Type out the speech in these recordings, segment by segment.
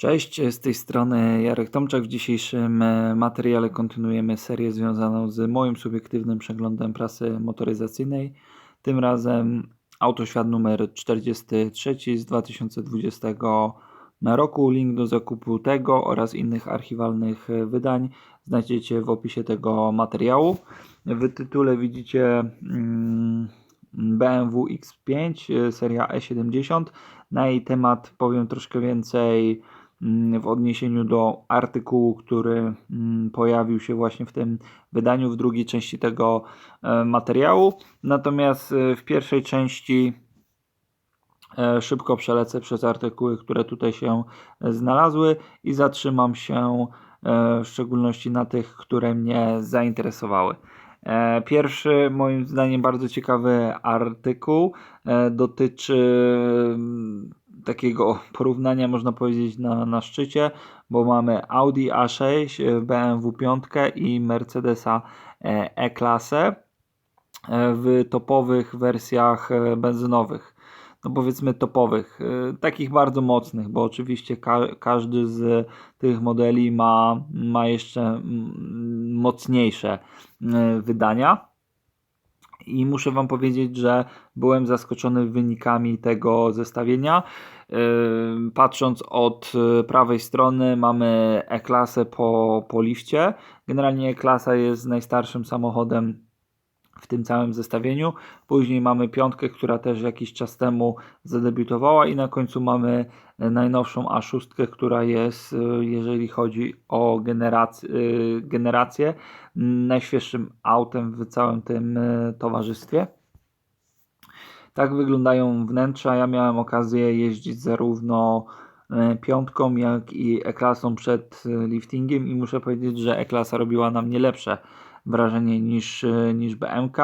Cześć, z tej strony Jarek Tomczak. W dzisiejszym e, materiale kontynuujemy serię związaną z moim subiektywnym przeglądem prasy motoryzacyjnej. Tym razem autoświat numer 43 z 2020 roku. Link do zakupu tego oraz innych archiwalnych e, wydań znajdziecie w opisie tego materiału. W tytule widzicie mm, BMW X5 e, seria E70. Na jej temat powiem troszkę więcej w odniesieniu do artykułu, który mm, pojawił się właśnie w tym wydaniu, w drugiej części tego e, materiału. Natomiast e, w pierwszej części e, szybko przelecę przez artykuły, które tutaj się znalazły i zatrzymam się w szczególności na tych, które mnie zainteresowały. Pierwszy, moim zdaniem, bardzo ciekawy artykuł dotyczy takiego porównania można powiedzieć na, na szczycie, bo mamy Audi A6, BMW 5 i Mercedesa e, E-klasę e, w topowych wersjach e, benzynowych. No powiedzmy topowych, takich bardzo mocnych, bo oczywiście ka każdy z tych modeli ma, ma jeszcze mocniejsze wydania. I muszę Wam powiedzieć, że byłem zaskoczony wynikami tego zestawienia. Patrząc od y, prawej strony mamy E-klasę po, po lifcie. Generalnie E-klasa jest najstarszym samochodem w tym całym zestawieniu. Później mamy piątkę, która też jakiś czas temu zadebiutowała i na końcu mamy najnowszą A6, która jest, e, jeżeli chodzi o generac e, generację, najświeższym autem w całym tym towarzystwie. Tak wyglądają wnętrza. Ja miałem okazję jeździć zarówno piątką, jak i E-klasą przed liftingiem i muszę powiedzieć, że E-klasa robiła na mnie lepsze wrażenie niż, e, niż BMK,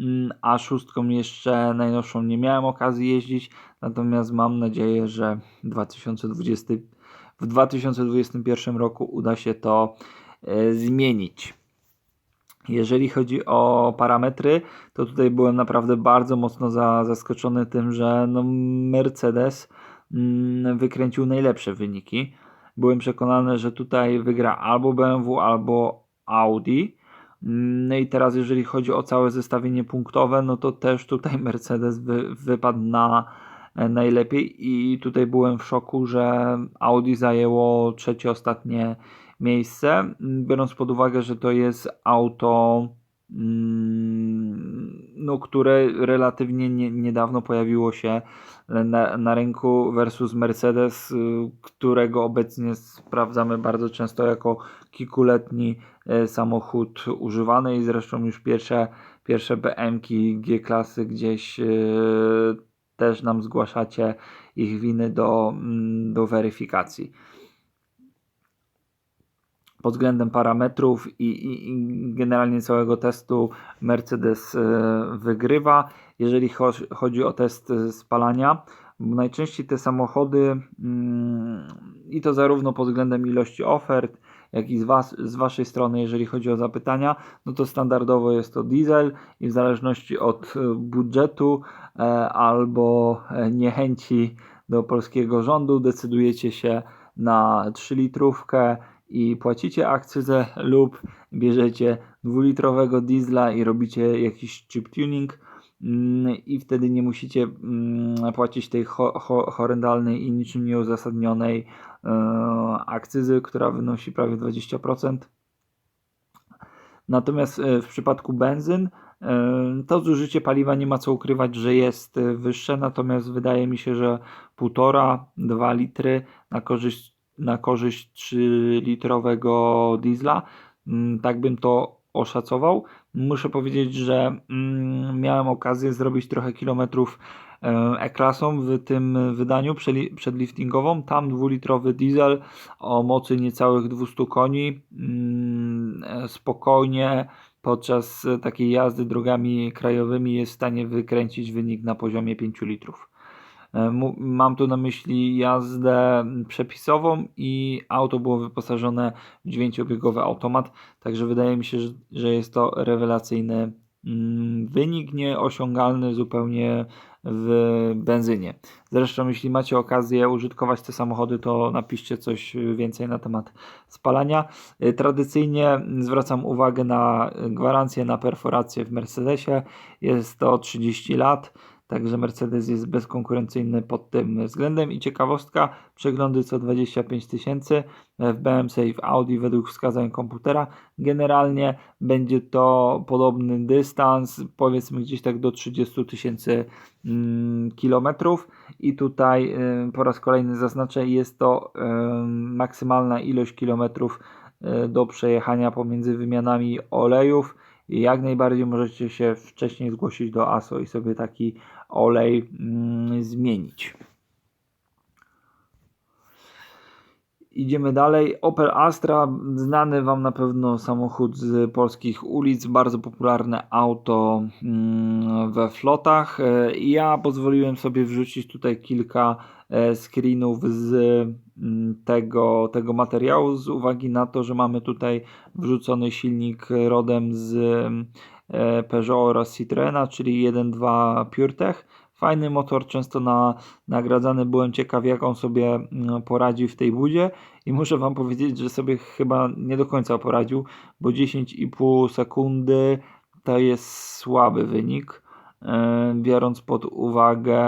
mm, a szóstką jeszcze najnowszą nie miałem okazji jeździć, natomiast mam nadzieję, że 2020, w 2021 roku uda się to e, zmienić. Jeżeli chodzi o parametry, to tutaj byłem naprawdę bardzo mocno za, zaskoczony tym, że no Mercedes mm, wykręcił najlepsze wyniki. Byłem przekonany, że tutaj wygra albo BMW, albo Audi. No i teraz, jeżeli chodzi o całe zestawienie punktowe, no to też tutaj Mercedes wy, wypadł na e, najlepiej. I tutaj byłem w szoku, że Audi zajęło trzecie ostatnie miejsce, biorąc pod uwagę, że to jest auto mm, no, które relatywnie nie, niedawno pojawiło się na, na rynku versus Mercedes, y, którego obecnie sprawdzamy bardzo często jako kilkuletni samochód używany i zresztą już pierwsze, pierwsze BM-ki G-klasy gdzieś e, też nam zgłaszacie ich winy do, mm, do weryfikacji pod względem parametrów i, i, i, generalnie całego testu Mercedes e, wygrywa. Jeżeli chodzi o test spalania, najczęściej te samochody mm, i to zarówno pod względem ilości ofert, jak i z, was, z Waszej strony, jeżeli chodzi o zapytania, no to standardowo jest to diesel i w zależności od e, budżetu e, albo niechęci do polskiego rządu decydujecie się na 3 litrówkę i płacicie akcyzę lub bierzecie dwulitrowego diesla i robicie jakiś chip tuning mm, i wtedy nie musicie mm, płacić tej horrendalnej i niczym nieuzasadnionej e, akcyzy, która wynosi prawie 20%. Natomiast e, w przypadku benzyn e, to zużycie paliwa nie ma co ukrywać, że jest wyższe, natomiast wydaje mi się, że 1,5-2 litry na korzyść na korzyść 3-litrowego diesla. Tak bym to oszacował. Muszę powiedzieć, że mm, miałem okazję zrobić trochę kilometrów e, E-klasą w tym wydaniu przedliftingową. Tam dwulitrowy diesel o mocy niecałych 200 koni mm, e, spokojnie podczas takiej jazdy drogami krajowymi jest w stanie wykręcić wynik na poziomie 5 litrów. E, mam tu na myśli jazdę przepisową i auto było wyposażone w dźwięciobiegowy automat, także wydaje mi się, że jest to rewelacyjny mm, wynik, nieosiągalny zupełnie w benzynie. Zresztą, jeśli macie okazję użytkować te samochody, to napiszcie coś więcej na temat spalania. Y, tradycyjnie zwracam uwagę na gwarancję na perforację w Mercedesie. Jest to 30 lat. Także Mercedes jest bezkonkurencyjny pod tym względem. I ciekawostka, przeglądy co 25 tysięcy w BMC i w Audi według wskazań komputera. Generalnie będzie to podobny dystans, powiedzmy gdzieś tak do 30 tysięcy mm, kilometrów. I tutaj y, po raz kolejny zaznaczę, jest to y, maksymalna ilość kilometrów y, do przejechania pomiędzy wymianami olejów jak najbardziej możecie się wcześniej zgłosić do ASO i sobie taki olej mm, zmienić. Idziemy dalej. Opel Astra, znany Wam na pewno samochód z polskich ulic, bardzo popularne auto mm, we flotach. E, ja pozwoliłem sobie wrzucić tutaj kilka e, screenów z mm, tego, tego materiału z uwagi na to, że mamy tutaj wrzucony silnik rodem z Peugeot oraz Citroena, czyli 1.2 PureTech. Fajny motor, często na, nagradzany. Byłem ciekaw, jak on sobie mm, poradzi w tej budzie i muszę Wam powiedzieć, że sobie chyba nie do końca poradził, bo 10,5 sekundy to jest słaby wynik, e, biorąc pod uwagę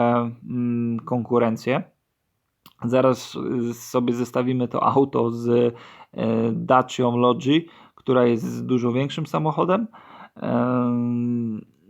mm, konkurencję. Zaraz sobie zestawimy to auto z e, Dacią Logi, która jest dużo większym samochodem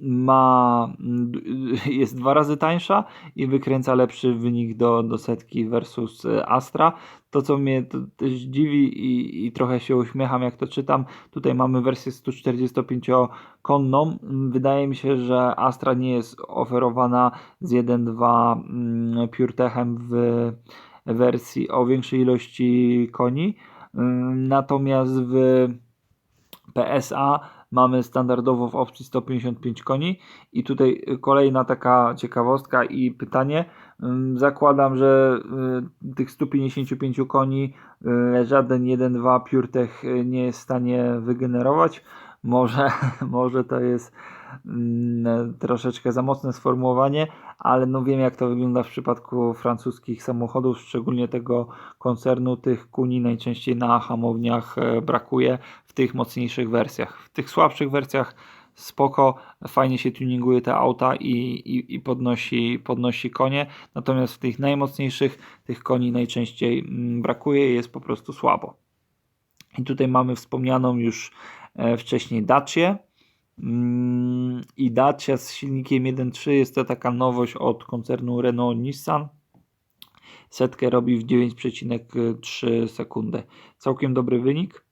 ma, jest dwa razy tańsza i wykręca lepszy wynik do, do setki versus e, Astra. To, co mnie też dziwi i, i trochę się uśmiecham, jak to czytam, tutaj mamy wersję 145-konną. Wydaje mi się, że Astra nie jest oferowana z 1.2 mm, PureTechem w wersji o większej ilości koni. Natomiast w PSA mamy standardowo w opcji 155 koni i tutaj kolejna taka ciekawostka i pytanie. Zakładam, że y, tych 155 koni y, żaden 1.2 PureTech nie jest w stanie wygenerować. Może, może to jest mm, troszeczkę za mocne sformułowanie, ale no wiem jak to wygląda w przypadku francuskich samochodów, szczególnie tego koncernu. Tych kuni najczęściej na hamowniach e, brakuje w tych mocniejszych wersjach. W tych słabszych wersjach spoko, fajnie się tuninguje te auta i, i, i podnosi, podnosi konie, natomiast w tych najmocniejszych tych koni najczęściej mm, brakuje i jest po prostu słabo. I tutaj mamy wspomnianą już e, wcześniej Dacię, Mm, i Dacia z silnikiem 1.3 jest to taka nowość od koncernu Renault Nissan. Setkę robi w 9,3 sekundy. Całkiem dobry wynik.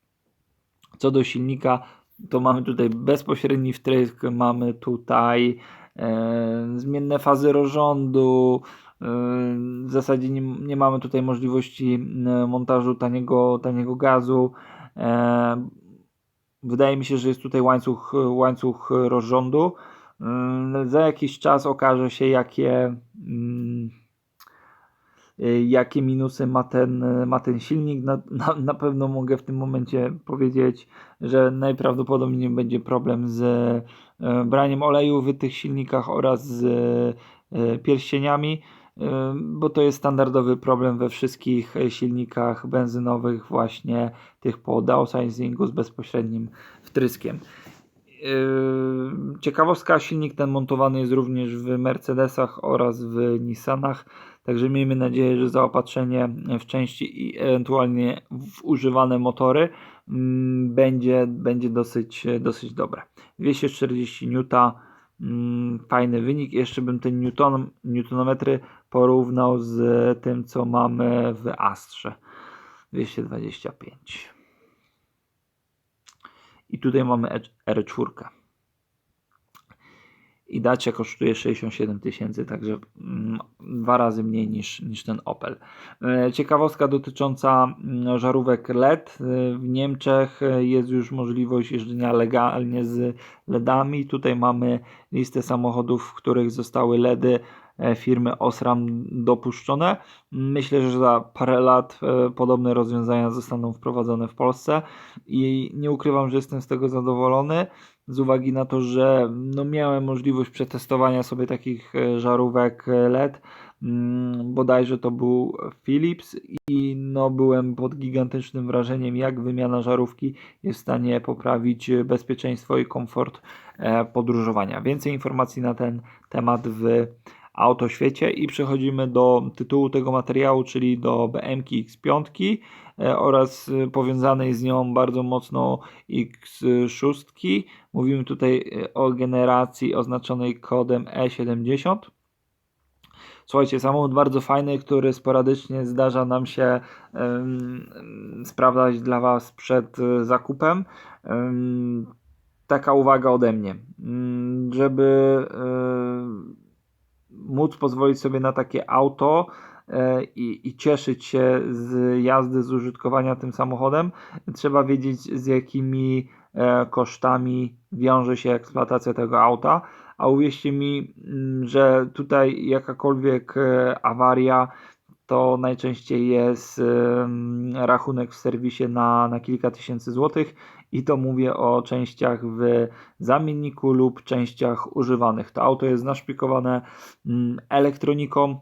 Co do silnika, to mamy tutaj bezpośredni wtrysk, mamy tutaj e, zmienne fazy rozrządu. E, w zasadzie nie, nie, mamy tutaj możliwości e, montażu taniego, taniego gazu. E, Wydaje mi się, że jest tutaj łańcuch, łańcuch rozrządu. Mm, za jakiś czas okaże się, jakie, mm, jakie minusy ma ten, ma ten silnik. Na, na, na pewno mogę w tym momencie powiedzieć, że najprawdopodobniej będzie problem z e, braniem oleju w tych silnikach oraz z e, pierścieniami bo to jest standardowy problem we wszystkich e, silnikach benzynowych, właśnie tych po downsizingu z bezpośrednim wtryskiem. Ciekawostka, silnik ten montowany jest również w Mercedesach oraz w Nissanach, także miejmy nadzieję, że zaopatrzenie w części i ewentualnie w używane motory będzie, będzie dosyć, dosyć dobre. 240 N Mm, fajny wynik. Jeszcze bym te newton, newtonometry porównał z tym, co mamy w Astrze. 225. I tutaj mamy R4 i Dacia kosztuje 67 tysięcy, także mm, dwa razy mniej niż, niż ten Opel. E, ciekawostka dotycząca mm, żarówek LED. E, w Niemczech e, jest już możliwość jeżdżenia legalnie z LEDami. Tutaj mamy listę samochodów, w których zostały LEDy firmy Osram dopuszczone. Myślę, że za parę lat e, podobne rozwiązania zostaną wprowadzone w Polsce i nie ukrywam, że jestem z tego zadowolony z uwagi na to, że no miałem możliwość przetestowania sobie takich e, żarówek LED. Mm, bodajże to był Philips i no byłem pod gigantycznym wrażeniem, jak wymiana żarówki jest w stanie poprawić bezpieczeństwo i komfort e, podróżowania. Więcej informacji na ten temat w autoświecie i przechodzimy do tytułu tego materiału, czyli do BMK X5 e, oraz powiązanej z nią bardzo mocno X6. Mówimy tutaj e, o generacji oznaczonej kodem E70. Słuchajcie, samochód bardzo fajny, który sporadycznie zdarza nam się um, sprawdzać dla Was przed e, zakupem. Um, taka uwaga ode mnie, um, żeby móc pozwolić sobie na takie auto e, i, i, cieszyć się z jazdy, z użytkowania tym samochodem, trzeba wiedzieć z jakimi e, kosztami wiąże się eksploatacja tego auta. A uwierzcie mi, mm, że tutaj jakakolwiek e, awaria to najczęściej jest rachunek w serwisie na, na kilka tysięcy złotych i to mówię o częściach w zamienniku lub częściach używanych. To auto jest naszpikowane mm, elektroniką.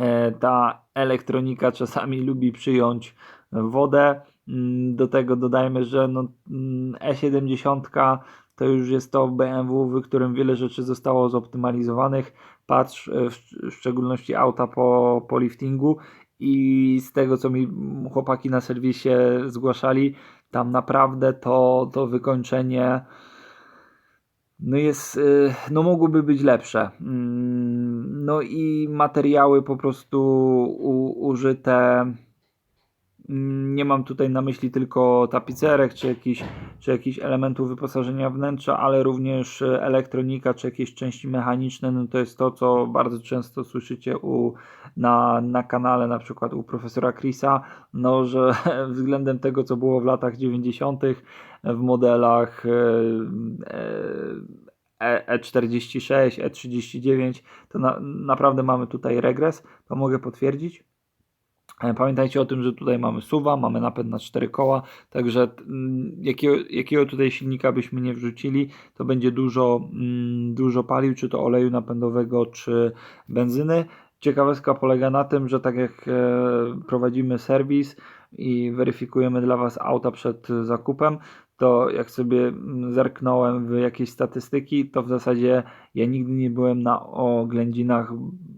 E, ta elektronika czasami lubi przyjąć wodę. Mm, do tego dodajmy, że no, mm, E70 to już jest to BMW, w którym wiele rzeczy zostało zoptymalizowanych. Patrz e, w szczególności auta po, po liftingu i z tego co mi chłopaki na serwisie zgłaszali, tam naprawdę to, to wykończenie no jest, y, no mogłoby być lepsze. Mm, no i materiały po prostu u, użyte nie mam tutaj na myśli tylko tapicerek czy jakichś, czy jakichś elementów wyposażenia wnętrza, ale również elektronika czy jakieś części mechaniczne. No to jest to, co bardzo często słyszycie u, na, na kanale, na przykład u profesora Chrisa, no, że względem tego, co było w latach 90. w modelach E46, e, e E39, to na, naprawdę mamy tutaj regres. To mogę potwierdzić. E, pamiętajcie o tym, że tutaj mamy suwa, mamy napęd na cztery koła, także mm, jakiego, jakiego tutaj silnika byśmy nie wrzucili, to będzie dużo, mm, dużo palił, czy to oleju napędowego, czy benzyny. Ciekawostka polega na tym, że tak jak e, prowadzimy serwis i weryfikujemy dla Was auta przed zakupem, to jak sobie mm, zerknąłem w jakieś statystyki, to w zasadzie ja nigdy nie byłem na oględzinach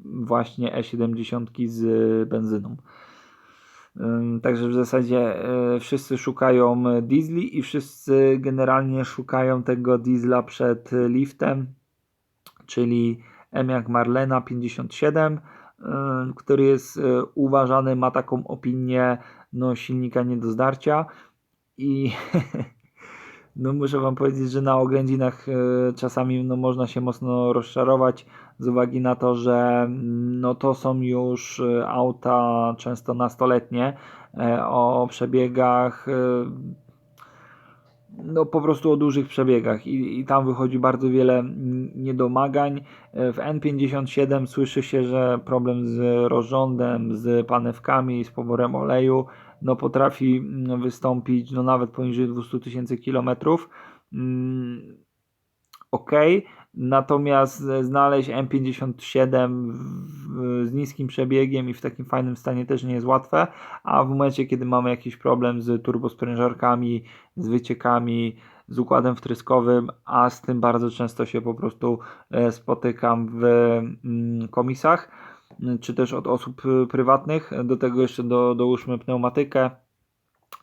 właśnie E70 z benzyną. Także w zasadzie e, wszyscy szukają diesli i wszyscy generalnie szukają tego diesla przed liftem, czyli M jak Marlena 57, który jest e, uważany, ma taką opinię no, silnika nie do zdarcia i no muszę Wam powiedzieć, że na oględzinach e, czasami no, można się mocno rozczarować z uwagi na to, że no, to są już e, auta często nastoletnie e, o przebiegach no po prostu o dużych przebiegach i, i tam wychodzi bardzo wiele niedomagań. W N57 słyszy się, że problem z rozrządem, z panewkami, z poborem oleju no potrafi mm, wystąpić no nawet poniżej 200 tysięcy kilometrów. Mm, ok, natomiast znaleźć M57 w, z niskim przebiegiem i w takim fajnym stanie też nie jest łatwe, a w momencie, kiedy mamy jakiś problem z turbosprężarkami, z wyciekami, z układem wtryskowym, a z tym bardzo często się po prostu e, spotykam w mm, komisach, czy też od osób y, prywatnych. Do tego jeszcze do, dołóżmy pneumatykę,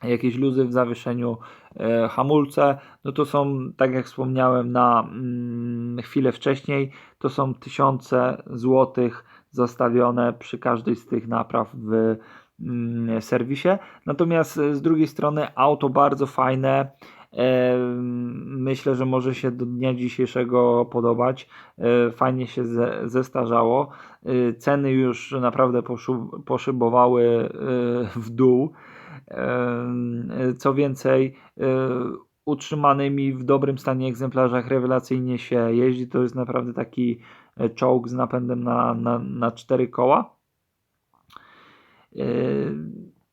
jakieś luzy w zawieszeniu, e, hamulce, no to są, tak jak wspomniałem na mm, chwilę wcześniej, to są tysiące złotych zostawione przy każdej z tych napraw w mm, serwisie. Natomiast z drugiej strony auto bardzo fajne, Myślę, że może się do dnia dzisiejszego podobać. E, fajnie się zestarzało. E, ceny już naprawdę poszybowały e, w dół. Co więcej, utrzymanymi w dobrym stanie egzemplarzach rewelacyjnie się jeździ. To jest naprawdę taki czołg z napędem na, na, na 4 koła.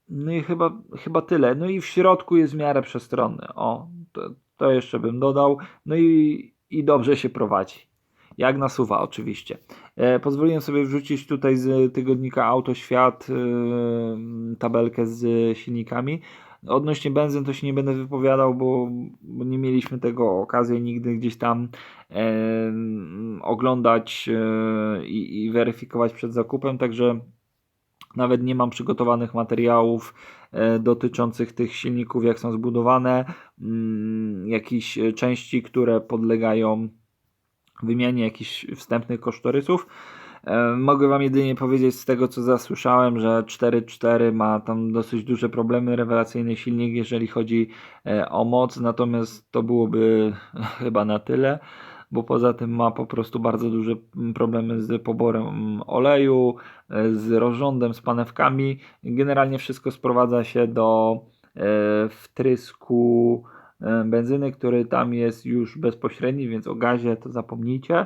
No i chyba, chyba tyle. No i w środku jest w miarę przestronny. O, to, to jeszcze bym dodał. No i, i dobrze się prowadzi. Jak nasuwa oczywiście. E, pozwoliłem sobie wrzucić tutaj z tygodnika Autoświat e, tabelkę z silnikami. Odnośnie benzyn to się nie będę wypowiadał, bo, bo nie mieliśmy tego okazji nigdy gdzieś tam e, oglądać e, i, i weryfikować przed zakupem, także nawet nie mam przygotowanych materiałów e, dotyczących tych silników, jak są zbudowane, mm, jakichś części, które podlegają wymianie jakichś wstępnych kosztorysów. E, mogę Wam jedynie powiedzieć z tego, co zasłyszałem, że 4.4 ma tam dosyć duże problemy, rewelacyjny silnik, jeżeli chodzi e, o moc, natomiast to byłoby chyba na tyle, bo poza tym ma po prostu bardzo duże problemy z poborem oleju, e, z rozrządem, z panewkami. Generalnie wszystko sprowadza się do wtrysku benzyny, który tam jest już bezpośredni, więc o gazie to zapomnijcie.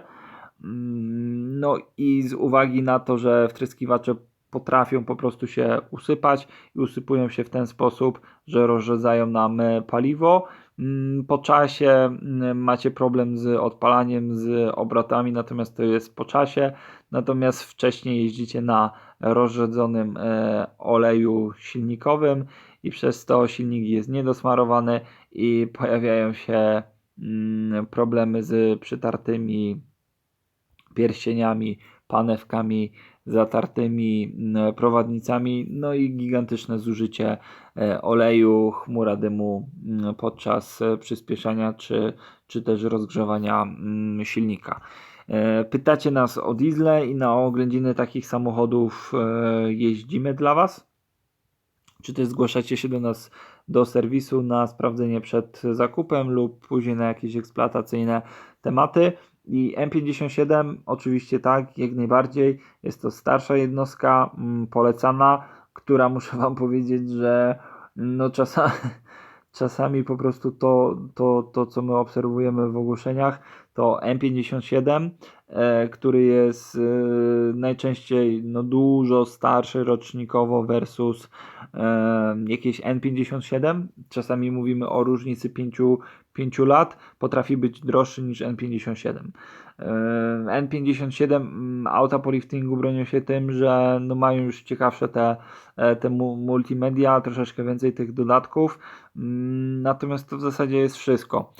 Mm, no i z uwagi na to, że wtryskiwacze potrafią po prostu się usypać i usypują się w ten sposób, że rozrzedzają nam e, paliwo. Mm, po czasie mm, macie problem z odpalaniem, z obrotami, natomiast to jest po czasie. Natomiast wcześniej jeździcie na rozrzedzonym e, oleju silnikowym i przez to silnik jest niedosmarowany i pojawiają się problemy z przytartymi pierścieniami, panewkami, zatartymi prowadnicami, no i gigantyczne zużycie e, oleju, chmura dymu podczas e, przyspieszania czy, czy też rozgrzewania silnika. E, pytacie nas o diesle i na oględziny takich samochodów jeździmy dla Was? Czy też zgłaszacie się do nas do serwisu na sprawdzenie przed zakupem lub później na jakieś eksploatacyjne tematy? I M57 oczywiście tak, jak najbardziej. Jest to starsza jednostka, mm, polecana, która muszę Wam powiedzieć, że no czasami, czasami po prostu to, to, to, co my obserwujemy w ogłoszeniach, to M57, e, który jest e, najczęściej no, dużo starszy rocznikowo versus e, jakieś N57. Czasami mówimy o różnicy 5, 5 lat, potrafi być droższy niż N57. N57 mm, auta po liftingu bronią się tym, że no mają już ciekawsze te, te multimedia, troszeczkę więcej tych dodatków, mm, natomiast to w zasadzie jest wszystko.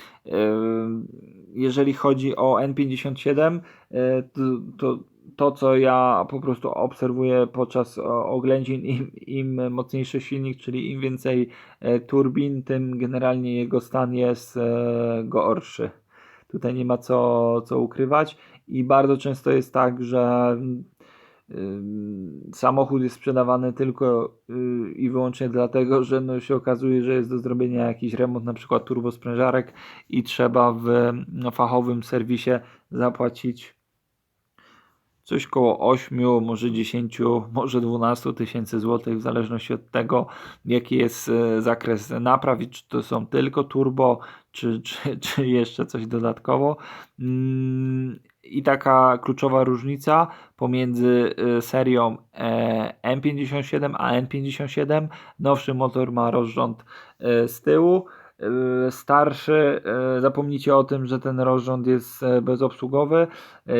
Jeżeli chodzi o N57, e, to, to, to co ja po prostu obserwuję podczas oględzin, im, im mocniejszy silnik, czyli im więcej e, turbin, tym generalnie jego stan jest e, gorszy. Tutaj nie ma co, co ukrywać i bardzo często jest tak, że samochód jest sprzedawany tylko y, i wyłącznie dlatego, że no się okazuje, że jest do zrobienia jakiś remont, na przykład turbosprężarek i trzeba w no, fachowym serwisie zapłacić coś koło 8, może 10, może 12 tysięcy złotych, w zależności od tego, jaki jest e, zakres napraw czy to są tylko turbo, czy, czy, czy jeszcze coś dodatkowo. I taka kluczowa różnica pomiędzy e, serią e, M57 a N57. Nowszy motor ma rozrząd z tyłu Y, starszy, y, zapomnijcie o tym, że ten rozrząd jest e, bezobsługowy.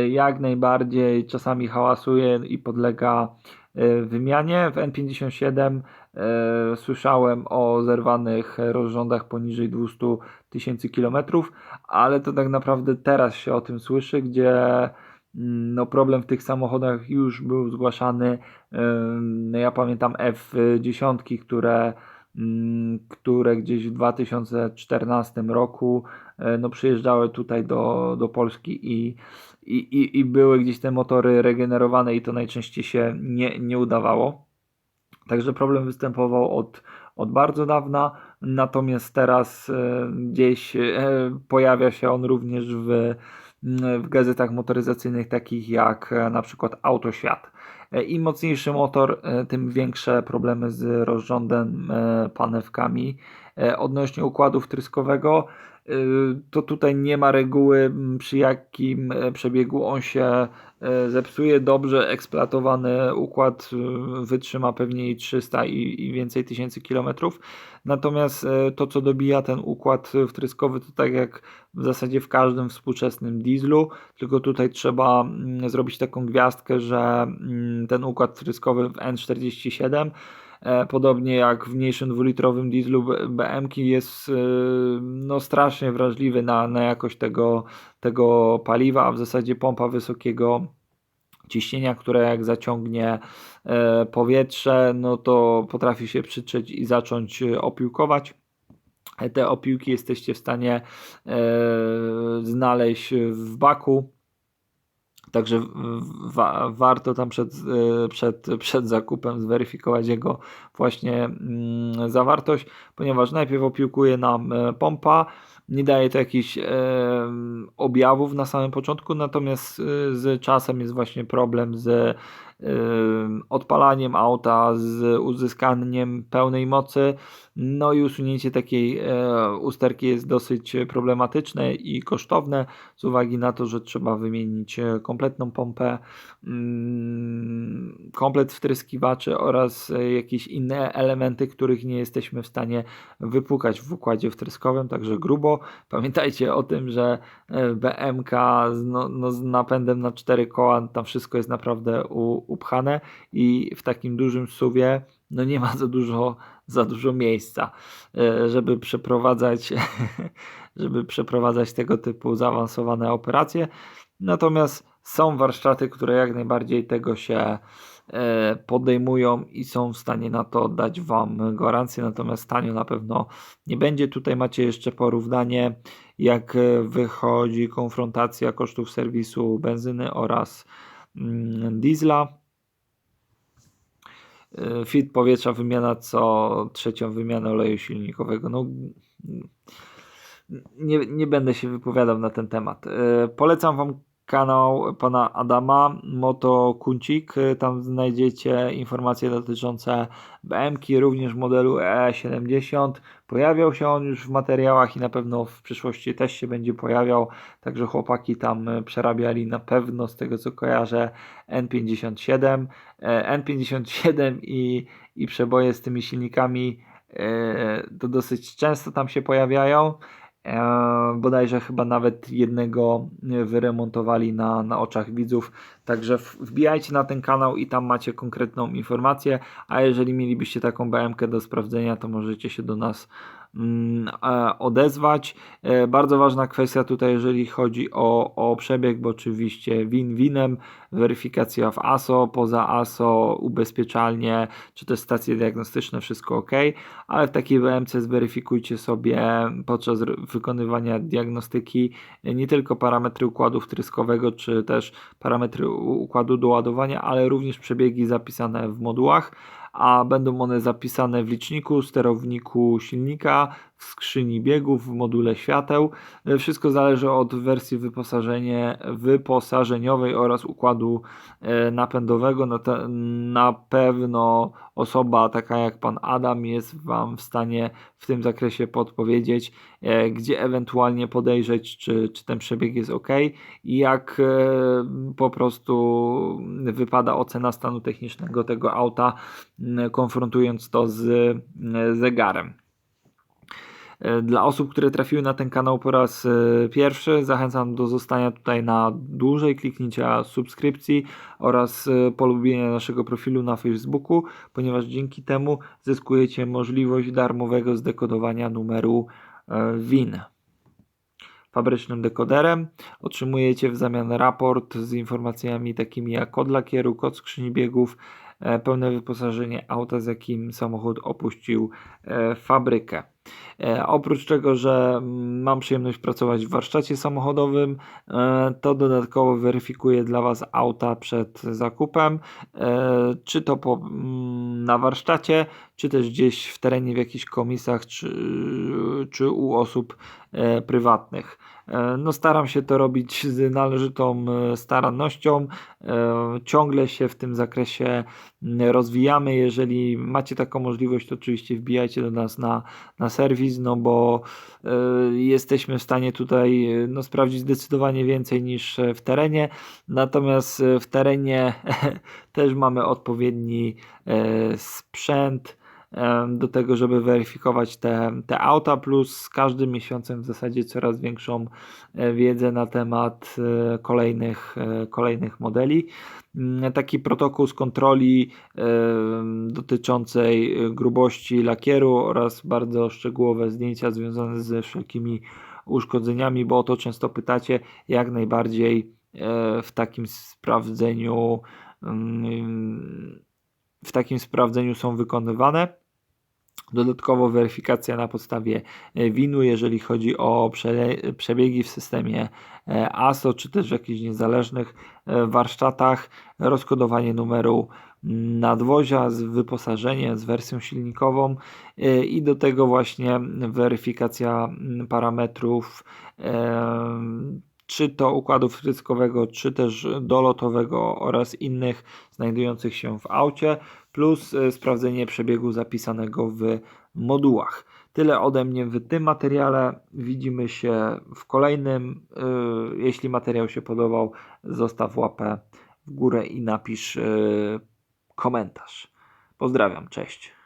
Jak najbardziej czasami hałasuje i podlega wymianie. W N57 słyszałem o zerwanych rozrządach poniżej 200 tysięcy kilometrów, ale to tak naprawdę teraz się o tym słyszy, gdzie mm, no problem w tych samochodach już był zgłaszany. Ja pamiętam F10, które które gdzieś w 2014 roku e, no, przyjeżdżały tutaj do, do Polski i, i, i były gdzieś te motory regenerowane i to najczęściej się nie, nie udawało. Także problem występował od, od bardzo dawna, natomiast teraz e, gdzieś e, pojawia się on również w, w gazetach motoryzacyjnych takich jak na przykład Autoświat. E, Im mocniejszy motor, e, tym większe problemy z rozrządem, e, panewkami. Odnośnie układu wtryskowego, to tutaj nie ma reguły, przy jakim przebiegu on się zepsuje dobrze eksploatowany układ e, wytrzyma pewnie i 300 i, i więcej tysięcy kilometrów. Natomiast e, to, co dobija ten układ wtryskowy, to tak jak w zasadzie w każdym współczesnym dieslu, tylko tutaj trzeba mm, zrobić taką gwiazdkę, że mm, ten układ wtryskowy w N47 Podobnie jak w mniejszym dwulitrowym dieslu BMK jest no, strasznie wrażliwy na, na jakość tego, tego paliwa, a w zasadzie pompa wysokiego ciśnienia, które jak zaciągnie e, powietrze, no to potrafi się przytrzeć i zacząć e, opiłkować. Te opiłki jesteście w stanie e, znaleźć w baku. Także wa warto tam przed, przed, przed zakupem zweryfikować jego właśnie mm, zawartość, ponieważ najpierw opiłkuje nam pompa, nie daje to jakichś e, objawów na samym początku, natomiast e, z czasem jest właśnie problem z odpalaniem auta, z uzyskaniem pełnej mocy. No i usunięcie takiej e, usterki jest dosyć problematyczne i kosztowne z uwagi na to, że trzeba wymienić e, kompletną pompę, mm, komplet wtryskiwaczy oraz e, jakieś inne elementy, których nie jesteśmy w stanie wypukać w układzie wtryskowym, także grubo. Pamiętajcie o tym, że BMK z, no, no, z napędem na cztery koła, tam wszystko jest naprawdę u, upchane i w takim dużym suwie no nie ma za dużo, za dużo miejsca, e, żeby przeprowadzać, żeby przeprowadzać tego typu zaawansowane operacje. Natomiast są warsztaty, które jak najbardziej tego się e, podejmują i są w stanie na to dać Wam gwarancję, natomiast tanio na pewno nie będzie. Tutaj macie jeszcze porównanie, jak wychodzi konfrontacja kosztów serwisu benzyny oraz mm, diesla. E, fit powietrza, wymiana co trzecią wymianę oleju silnikowego. No, nie, nie będę się wypowiadał na ten temat. E, polecam Wam kanał pana Adama Moto Kuncik. Tam znajdziecie informacje dotyczące BMK, również modelu E70. Pojawiał się on już w materiałach i na pewno w przyszłości też się będzie pojawiał. Także chłopaki tam przerabiali na pewno z tego co kojarzę N57. N57 i, i przeboje z tymi silnikami e, to dosyć często tam się pojawiają. E, bodajże chyba nawet jednego wyremontowali na, na oczach widzów. Także wbijajcie na ten kanał i tam macie konkretną informację. A jeżeli mielibyście taką BMK do sprawdzenia, to możecie się do nas e, odezwać. E, bardzo ważna kwestia tutaj, jeżeli chodzi o, o przebieg, bo oczywiście win winem, weryfikacja w ASO, poza ASO, ubezpieczalnie, czy też stacje diagnostyczne, wszystko ok, ale w takiej BMC zweryfikujcie sobie podczas wykonywania diagnostyki nie tylko parametry układu wtryskowego, czy też parametry układu doładowania, ale również przebiegi zapisane w modułach a będą one zapisane w liczniku, sterowniku silnika, w skrzyni biegów, w module świateł. E, wszystko zależy od wersji wyposażenie, wyposażeniowej oraz układu e, napędowego. Na, te, na pewno osoba taka jak pan Adam jest Wam w stanie w tym zakresie podpowiedzieć, e, gdzie ewentualnie podejrzeć, czy, czy ten przebieg jest ok i jak po prostu wypada ocena stanu technicznego tego auta, konfrontując to z zegarem. E, dla osób, które trafiły na ten kanał po raz e, pierwszy, zachęcam do zostania tutaj na dłużej, kliknięcia subskrypcji oraz e, polubienia naszego profilu na Facebooku, ponieważ dzięki temu zyskujecie możliwość darmowego zdekodowania numeru WIN fabrycznym dekoderem. Otrzymujecie w zamian raport z informacjami takimi jak kod lakieru, kod skrzyni biegów, pełne wyposażenie auta, z jakim samochód opuścił fabrykę. E, oprócz tego, że mam przyjemność pracować w warsztacie samochodowym, e, to dodatkowo weryfikuję dla Was auta przed zakupem, e, czy to po, mm, na warsztacie, czy też gdzieś w terenie, w jakichś komisach, czy, czy u osób prywatnych. No, staram się to robić z należytą starannością. Ciągle się w tym zakresie rozwijamy. Jeżeli macie taką możliwość, to oczywiście wbijajcie do nas na, na serwis, no bo jesteśmy w stanie tutaj no, sprawdzić zdecydowanie więcej niż w terenie. Natomiast w terenie też mamy odpowiedni sprzęt do tego, żeby weryfikować te, te auta, plus z każdym miesiącem w zasadzie coraz większą e, wiedzę na temat e, kolejnych, e, kolejnych modeli. Mm, taki protokół z kontroli dotyczącej grubości lakieru oraz bardzo szczegółowe zdjęcia związane ze wszelkimi uszkodzeniami, bo o to często pytacie, jak najbardziej w takim sprawdzeniu mm, w takim sprawdzeniu są wykonywane. Dodatkowo weryfikacja na podstawie e, WIN-u, jeżeli chodzi o przebiegi w systemie e, ASO, czy też w jakichś niezależnych e, warsztatach, rozkodowanie numeru mm, nadwozia z wyposażeniem, z wersją silnikową i do tego właśnie weryfikacja mm, parametrów czy to układu wtryskowego, czy też dolotowego oraz innych znajdujących się w aucie, plus e, sprawdzenie przebiegu zapisanego w modułach. Tyle ode mnie w tym materiale. Widzimy się w kolejnym. E, jeśli materiał się podobał, zostaw łapę w górę i napisz e, komentarz. Pozdrawiam, cześć.